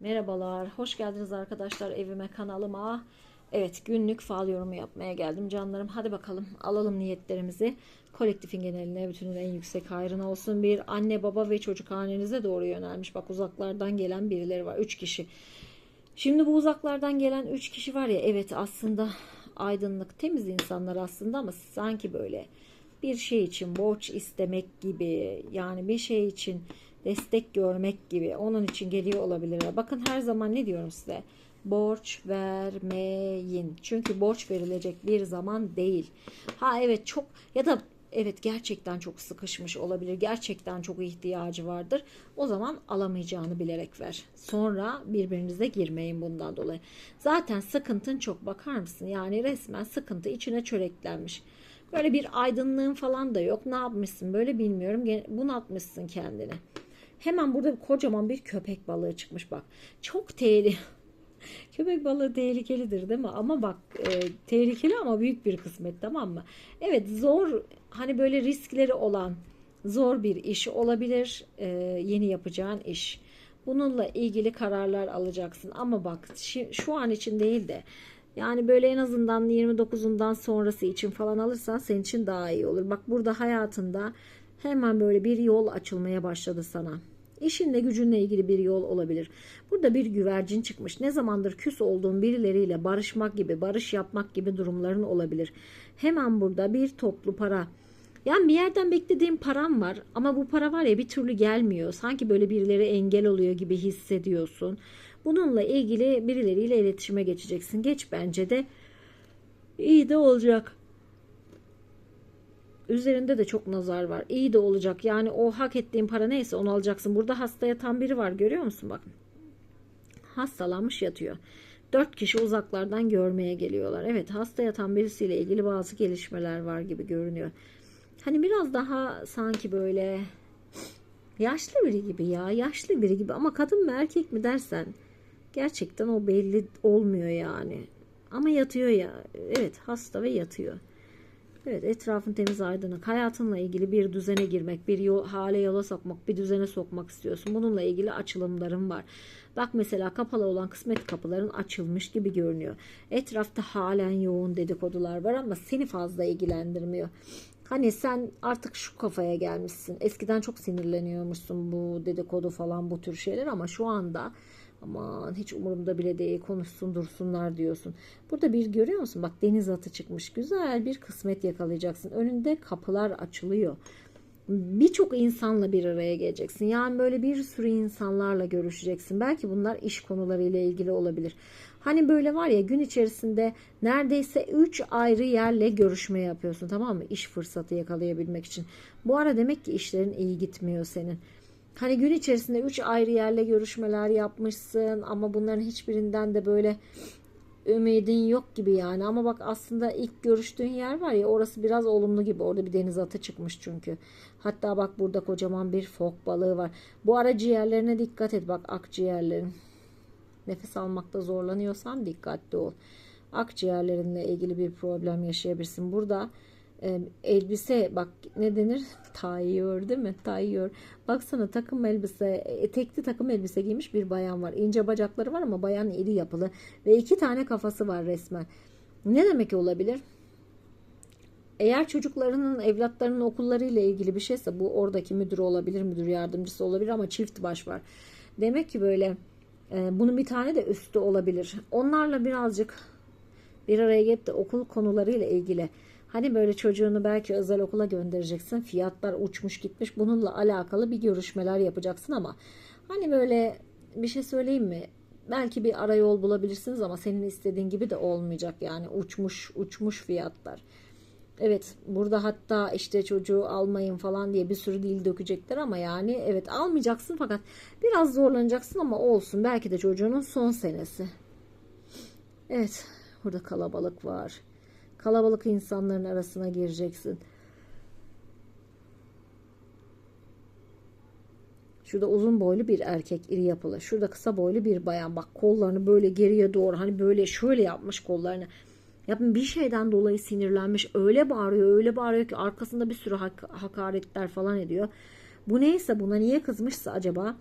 Merhabalar, hoş geldiniz arkadaşlar evime, kanalıma. Evet, günlük fal yorumu yapmaya geldim canlarım. Hadi bakalım alalım niyetlerimizi. Kolektifin geneline bütünün en yüksek hayrına olsun. Bir anne, baba ve çocuk hanenize doğru yönelmiş. Bak uzaklardan gelen birileri var. Üç kişi. Şimdi bu uzaklardan gelen üç kişi var ya evet aslında aydınlık, temiz insanlar aslında ama sanki böyle bir şey için borç istemek gibi yani bir şey için destek görmek gibi onun için geliyor olabilirler. Bakın her zaman ne diyorum size? Borç vermeyin. Çünkü borç verilecek bir zaman değil. Ha evet çok ya da evet gerçekten çok sıkışmış olabilir. Gerçekten çok ihtiyacı vardır. O zaman alamayacağını bilerek ver. Sonra birbirinize girmeyin bundan dolayı. Zaten sıkıntın çok bakar mısın? Yani resmen sıkıntı içine çöreklenmiş. Böyle bir aydınlığın falan da yok. Ne yapmışsın böyle bilmiyorum. Bunaltmışsın kendini. Hemen burada kocaman bir köpek balığı çıkmış bak. Çok tehlikeli. Köpek balığı tehlikelidir değil mi? Ama bak e, tehlikeli ama büyük bir kısmet tamam mı? Evet zor hani böyle riskleri olan zor bir iş olabilir. e, yeni yapacağın iş. Bununla ilgili kararlar alacaksın. Ama bak şu an için değil de yani böyle en azından 29'undan sonrası için falan alırsan senin için daha iyi olur. Bak burada hayatında hemen böyle bir yol açılmaya başladı sana. İşinle gücünle ilgili bir yol olabilir. Burada bir güvercin çıkmış. Ne zamandır küs olduğun birileriyle barışmak gibi, barış yapmak gibi durumların olabilir. Hemen burada bir toplu para. Yani bir yerden beklediğin param var ama bu para var ya bir türlü gelmiyor. Sanki böyle birileri engel oluyor gibi hissediyorsun. Bununla ilgili birileriyle iletişime geçeceksin. Geç bence de iyi de olacak. Üzerinde de çok nazar var. İyi de olacak. Yani o hak ettiğin para neyse onu alacaksın. Burada hasta yatan biri var görüyor musun bak. Hastalanmış yatıyor. Dört kişi uzaklardan görmeye geliyorlar. Evet hasta yatan birisiyle ilgili bazı gelişmeler var gibi görünüyor. Hani biraz daha sanki böyle yaşlı biri gibi ya. Yaşlı biri gibi ama kadın mı erkek mi dersen gerçekten o belli olmuyor yani. Ama yatıyor ya. Evet hasta ve yatıyor. Evet etrafın temiz aydınlık. Hayatınla ilgili bir düzene girmek, bir yol, hale yola sokmak, bir düzene sokmak istiyorsun. Bununla ilgili açılımların var. Bak mesela kapalı olan kısmet kapıların açılmış gibi görünüyor. Etrafta halen yoğun dedikodular var ama seni fazla ilgilendirmiyor. Hani sen artık şu kafaya gelmişsin. Eskiden çok sinirleniyormuşsun bu dedikodu falan bu tür şeyler ama şu anda aman hiç umurumda bile değil konuşsun dursunlar diyorsun. Burada bir görüyor musun? Bak deniz atı çıkmış. Güzel bir kısmet yakalayacaksın. Önünde kapılar açılıyor. Birçok insanla bir araya geleceksin. Yani böyle bir sürü insanlarla görüşeceksin. Belki bunlar iş konularıyla ilgili olabilir. Hani böyle var ya gün içerisinde neredeyse 3 ayrı yerle görüşme yapıyorsun tamam mı? İş fırsatı yakalayabilmek için. Bu ara demek ki işlerin iyi gitmiyor senin. Hani gün içerisinde 3 ayrı yerle görüşmeler yapmışsın ama bunların hiçbirinden de böyle ümidin yok gibi yani. Ama bak aslında ilk görüştüğün yer var ya orası biraz olumlu gibi. Orada bir deniz atı çıkmış çünkü. Hatta bak burada kocaman bir fok balığı var. Bu ara ciğerlerine dikkat et bak akciğerlerin. Nefes almakta zorlanıyorsan dikkatli ol. Akciğerlerinle ilgili bir problem yaşayabilirsin. Burada elbise bak ne denir? Tayyör değil mi? Tayyör. Baksana takım elbise, etekli takım elbise giymiş bir bayan var. İnce bacakları var ama bayan iri yapılı ve iki tane kafası var resmen. Ne demek olabilir? Eğer çocuklarının, evlatlarının okullarıyla ilgili bir şeyse bu oradaki müdür olabilir, müdür yardımcısı olabilir ama çift baş var. Demek ki böyle e, bunun bir tane de üstü olabilir. Onlarla birazcık bir araya gelip de okul konularıyla ilgili hani böyle çocuğunu belki özel okula göndereceksin fiyatlar uçmuş gitmiş bununla alakalı bir görüşmeler yapacaksın ama hani böyle bir şey söyleyeyim mi belki bir arayol bulabilirsiniz ama senin istediğin gibi de olmayacak yani uçmuş uçmuş fiyatlar Evet burada hatta işte çocuğu almayın falan diye bir sürü dil dökecekler ama yani evet almayacaksın fakat biraz zorlanacaksın ama olsun belki de çocuğunun son senesi. Evet burada kalabalık var. Kalabalık insanların arasına gireceksin. Şurada uzun boylu bir erkek iri yapılı. Şurada kısa boylu bir bayan. Bak kollarını böyle geriye doğru hani böyle şöyle yapmış kollarını. Ya bir şeyden dolayı sinirlenmiş. Öyle bağırıyor öyle bağırıyor ki arkasında bir sürü hak- hakaretler falan ediyor. Bu neyse buna niye kızmışsa acaba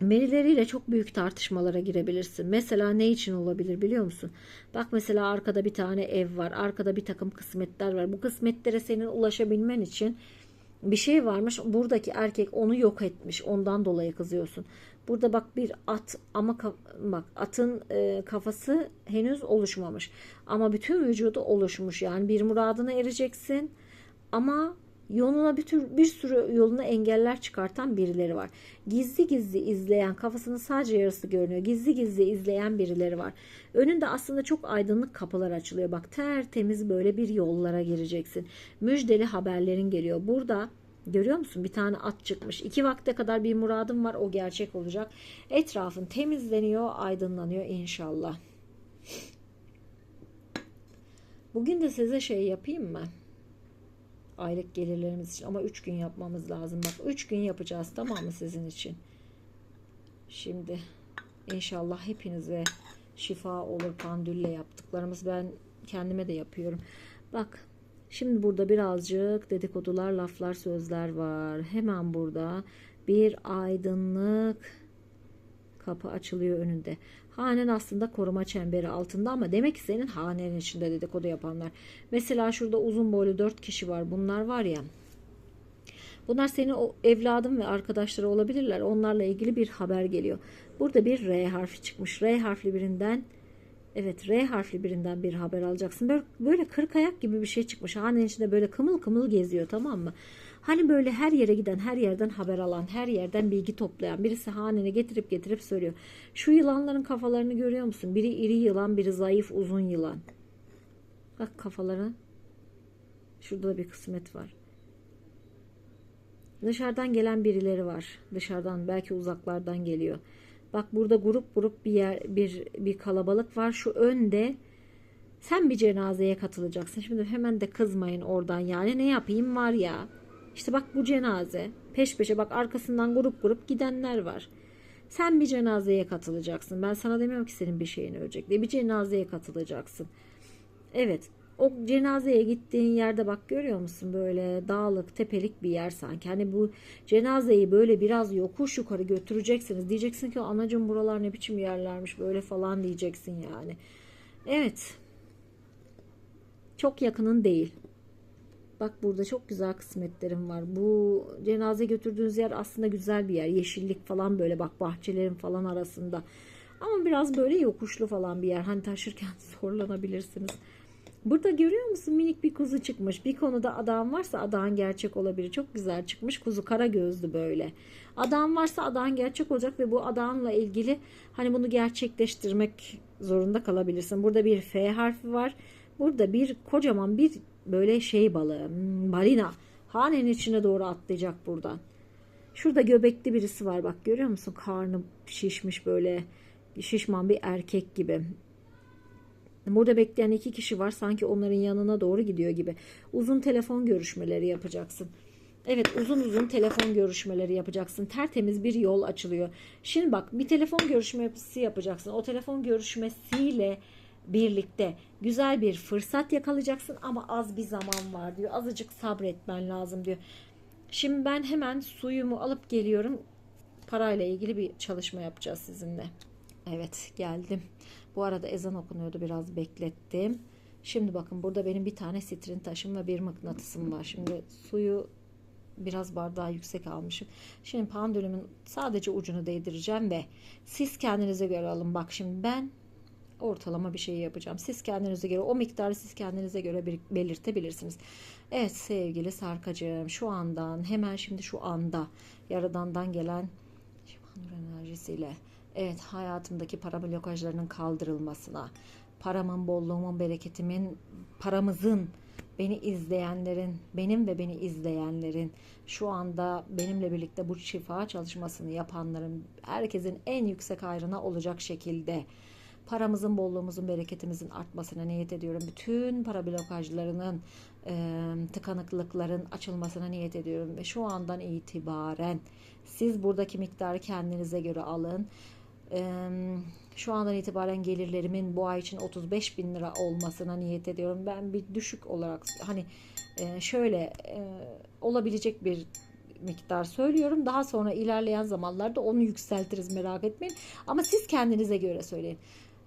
Birileriyle çok büyük tartışmalara girebilirsin. Mesela ne için olabilir biliyor musun? Bak mesela arkada bir tane ev var. Arkada bir takım kısmetler var. Bu kısmetlere senin ulaşabilmen için bir şey varmış. Buradaki erkek onu yok etmiş. Ondan dolayı kızıyorsun. Burada bak bir at ama bak atın e, kafası henüz oluşmamış. Ama bütün vücudu oluşmuş. Yani bir muradına ereceksin. Ama yoluna bir, tür, bir sürü yoluna engeller çıkartan birileri var. Gizli gizli izleyen, kafasının sadece yarısı görünüyor. Gizli gizli izleyen birileri var. Önünde aslında çok aydınlık kapılar açılıyor. Bak tertemiz böyle bir yollara gireceksin. Müjdeli haberlerin geliyor. Burada Görüyor musun? Bir tane at çıkmış. İki vakte kadar bir muradım var. O gerçek olacak. Etrafın temizleniyor, aydınlanıyor inşallah. Bugün de size şey yapayım mı? Aylık gelirlerimiz için. Ama 3 gün yapmamız lazım. Bak 3 gün yapacağız tamam mı sizin için? Şimdi inşallah hepinize şifa olur pandülle yaptıklarımız. Ben kendime de yapıyorum. Bak Şimdi burada birazcık dedikodular, laflar, sözler var. Hemen burada bir aydınlık kapı açılıyor önünde. Hanen aslında koruma çemberi altında ama demek ki senin hanenin içinde dedikodu yapanlar. Mesela şurada uzun boylu dört kişi var. Bunlar var ya. Bunlar senin o evladın ve arkadaşları olabilirler. Onlarla ilgili bir haber geliyor. Burada bir R harfi çıkmış. R harfli birinden Evet R harfli birinden bir haber alacaksın. Böyle, böyle kırk ayak gibi bir şey çıkmış. Hanenin içinde böyle kımıl kımıl geziyor tamam mı? Hani böyle her yere giden, her yerden haber alan, her yerden bilgi toplayan birisi hanene getirip getirip söylüyor. Şu yılanların kafalarını görüyor musun? Biri iri yılan, biri zayıf uzun yılan. Bak kafaları. Şurada da bir kısmet var. Dışarıdan gelen birileri var. Dışarıdan belki uzaklardan geliyor. Bak burada grup grup bir yer bir bir kalabalık var. Şu önde sen bir cenazeye katılacaksın. Şimdi hemen de kızmayın oradan yani ne yapayım var ya. İşte bak bu cenaze peş peşe bak arkasından grup grup gidenler var. Sen bir cenazeye katılacaksın. Ben sana demiyorum ki senin bir şeyin ölecek diye. Bir cenazeye katılacaksın. Evet o cenazeye gittiğin yerde bak görüyor musun böyle dağlık tepelik bir yer sanki. Hani bu cenazeyi böyle biraz yokuş yukarı götüreceksiniz. Diyeceksin ki anacım buralar ne biçim yerlermiş böyle falan diyeceksin yani. Evet. Çok yakının değil. Bak burada çok güzel kısmetlerim var. Bu cenaze götürdüğünüz yer aslında güzel bir yer. Yeşillik falan böyle bak bahçelerin falan arasında. Ama biraz böyle yokuşlu falan bir yer. Hani taşırken zorlanabilirsiniz. Burada görüyor musun minik bir kuzu çıkmış. Bir konuda adam varsa adağın gerçek olabilir. Çok güzel çıkmış kuzu kara gözlü böyle. Adam varsa adağın gerçek olacak ve bu adamla ilgili hani bunu gerçekleştirmek zorunda kalabilirsin. Burada bir F harfi var. Burada bir kocaman bir böyle şey balığı hmm, balina hanenin içine doğru atlayacak buradan. Şurada göbekli birisi var bak görüyor musun? Karnı şişmiş böyle şişman bir erkek gibi. Burada bekleyen iki kişi var sanki onların yanına doğru gidiyor gibi. Uzun telefon görüşmeleri yapacaksın. Evet uzun uzun telefon görüşmeleri yapacaksın. Tertemiz bir yol açılıyor. Şimdi bak bir telefon görüşmesi yapacaksın. O telefon görüşmesiyle birlikte güzel bir fırsat yakalayacaksın ama az bir zaman var diyor. Azıcık sabretmen lazım diyor. Şimdi ben hemen suyumu alıp geliyorum. Parayla ilgili bir çalışma yapacağız sizinle. Evet geldim. Bu arada ezan okunuyordu biraz beklettim. Şimdi bakın burada benim bir tane sitrin taşım ve bir mıknatısım var. Şimdi suyu biraz bardağı yüksek almışım. Şimdi pandülümün sadece ucunu değdireceğim ve siz kendinize göre alın. Bak şimdi ben ortalama bir şey yapacağım. Siz kendinize göre o miktarı siz kendinize göre belirtebilirsiniz. Evet sevgili Sarkacığım şu andan hemen şimdi şu anda Yaradan'dan gelen şifanur enerjisiyle Evet hayatımdaki para blokajlarının kaldırılmasına, paramın, bolluğumun, bereketimin, paramızın, beni izleyenlerin, benim ve beni izleyenlerin, şu anda benimle birlikte bu şifa çalışmasını yapanların, herkesin en yüksek ayrına olacak şekilde paramızın, bolluğumuzun, bereketimizin artmasına niyet ediyorum. Bütün para blokajlarının, e, tıkanıklıkların açılmasına niyet ediyorum. Ve şu andan itibaren siz buradaki miktarı kendinize göre alın şu andan itibaren gelirlerimin bu ay için 35 bin lira olmasına niyet ediyorum. Ben bir düşük olarak hani şöyle olabilecek bir miktar söylüyorum. Daha sonra ilerleyen zamanlarda onu yükseltiriz merak etmeyin. Ama siz kendinize göre söyleyin.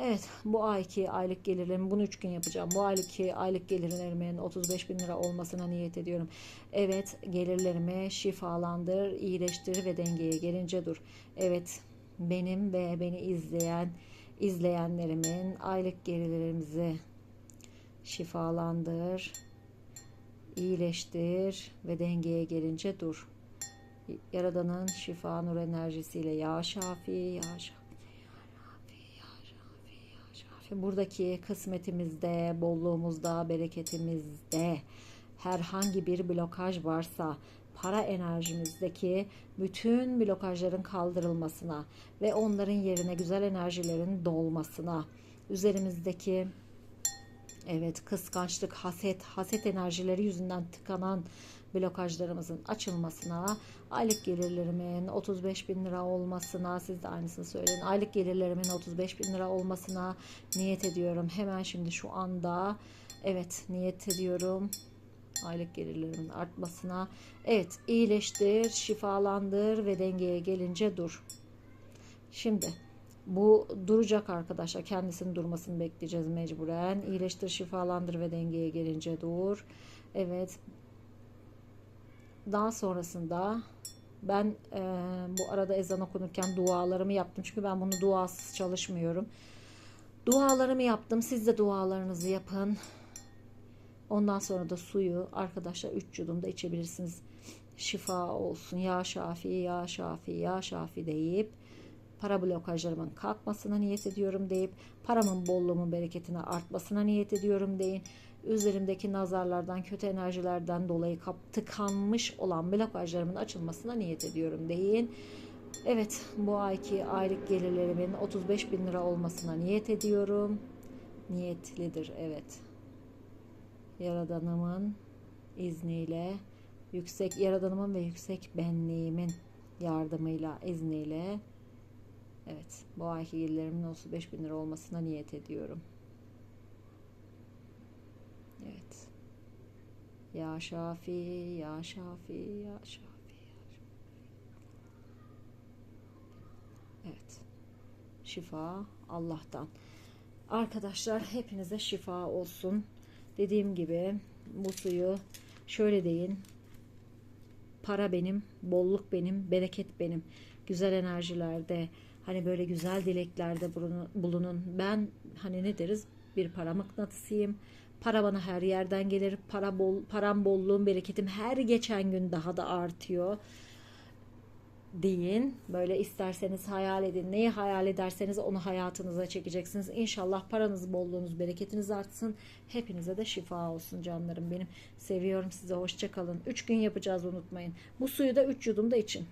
Evet bu ayki aylık gelirlerim bunu 3 gün yapacağım. Bu aylık aylık gelirlerimin 35 bin lira olmasına niyet ediyorum. Evet gelirlerimi şifalandır, iyileştir ve dengeye gelince dur. Evet benim ve beni izleyen izleyenlerimin aylık gelirlerimizi şifalandır, iyileştir ve dengeye gelince dur. Yaradan'ın şifa nur enerjisiyle ya şafi ya şafi buradaki kısmetimizde, bolluğumuzda, bereketimizde herhangi bir blokaj varsa para enerjimizdeki bütün blokajların kaldırılmasına ve onların yerine güzel enerjilerin dolmasına, üzerimizdeki evet kıskançlık, haset, haset enerjileri yüzünden tıkanan blokajlarımızın açılmasına, aylık gelirlerimin 35 bin lira olmasına, siz de aynısını söyleyin. Aylık gelirlerimin 35 bin lira olmasına niyet ediyorum. Hemen şimdi şu anda evet niyet ediyorum. Aylık gelirlerimin artmasına. Evet iyileştir, şifalandır ve dengeye gelince dur. Şimdi bu duracak arkadaşlar. Kendisinin durmasını bekleyeceğiz mecburen. İyileştir, şifalandır ve dengeye gelince dur. Evet daha sonrasında ben e, bu arada ezan okunurken dualarımı yaptım. Çünkü ben bunu duasız çalışmıyorum. Dualarımı yaptım. Siz de dualarınızı yapın. Ondan sonra da suyu arkadaşlar 3 yudum da içebilirsiniz. Şifa olsun. Ya Şafi, Ya Şafi, Ya Şafi deyip para blokajlarımın kalkmasına niyet ediyorum deyip paramın bolluğumun bereketine artmasına niyet ediyorum deyin üzerimdeki nazarlardan, kötü enerjilerden dolayı kap tıkanmış olan blokajlarımın açılmasına niyet ediyorum deyin. Evet bu ayki aylık gelirlerimin 35 bin lira olmasına niyet ediyorum. Niyetlidir evet. Yaradanımın izniyle yüksek yaradanımın ve yüksek benliğimin yardımıyla izniyle evet bu ayki gelirlerimin 35 bin lira olmasına niyet ediyorum. Evet. Ya Şafi, Ya Şafi, Ya Şafi. Evet. Şifa Allah'tan. Arkadaşlar hepinize şifa olsun. Dediğim gibi bu suyu şöyle deyin. Para benim, bolluk benim, bereket benim. Güzel enerjilerde, hani böyle güzel dileklerde bulunun. Ben hani ne deriz? Bir para mıknatısıyım Para bana her yerden gelir. Para bol, param bolluğum, bereketim her geçen gün daha da artıyor. Deyin. Böyle isterseniz hayal edin. Neyi hayal ederseniz onu hayatınıza çekeceksiniz. İnşallah paranız, bolluğunuz, bereketiniz artsın. Hepinize de şifa olsun canlarım benim. Seviyorum size. Hoşçakalın. 3 gün yapacağız unutmayın. Bu suyu da 3 yudum da için.